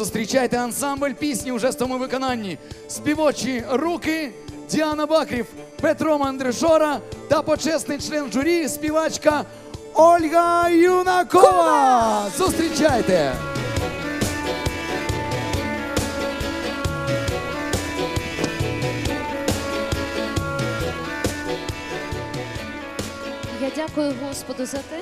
Зустрічайте ансамбль пісні у жестовому виконанні. Співочі руки Діана Бакрів, Петро Мандрежора та почесний член журі співачка Ольга Юнакова. Зустрічайте! Я дякую Господу за те,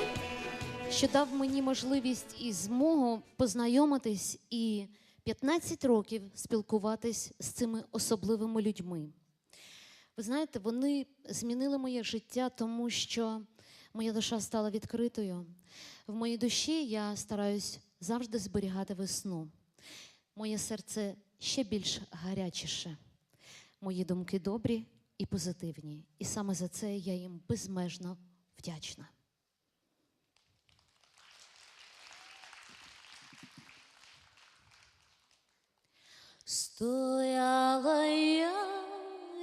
що дав мені можливість і змогу познайомитись і 15 років спілкуватись з цими особливими людьми. Ви знаєте, вони змінили моє життя, тому що моя душа стала відкритою. В моїй душі я стараюсь завжди зберігати весну. Моє серце ще більш гарячіше. Мої думки добрі і позитивні. І саме за це я їм безмежно вдячна. Стояла я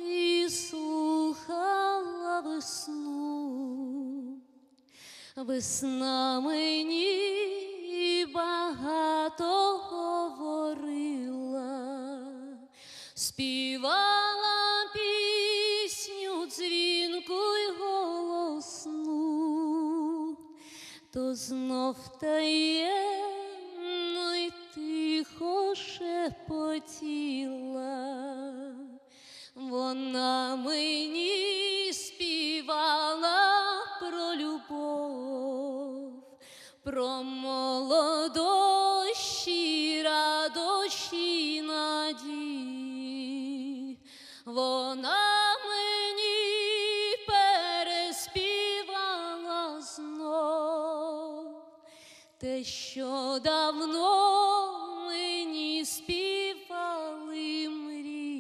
і слухала весну, весна мені багато говорила, співала пісню дзвінку й голосну, то знов таємно про молодощі, радощі, надії. Вона мені переспівала знов те, що давно мені співали мрій.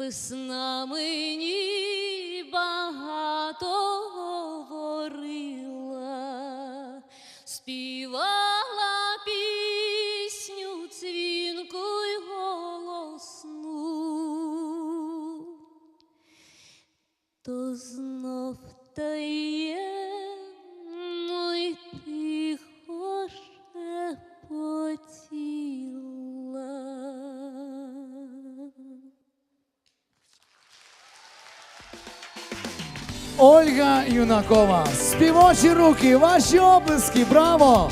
Весна мені багато говорила, співала пісню цвінку й голосну, то знов таємно Ольга Юнакова. Співочі руки, ваші облиски, браво!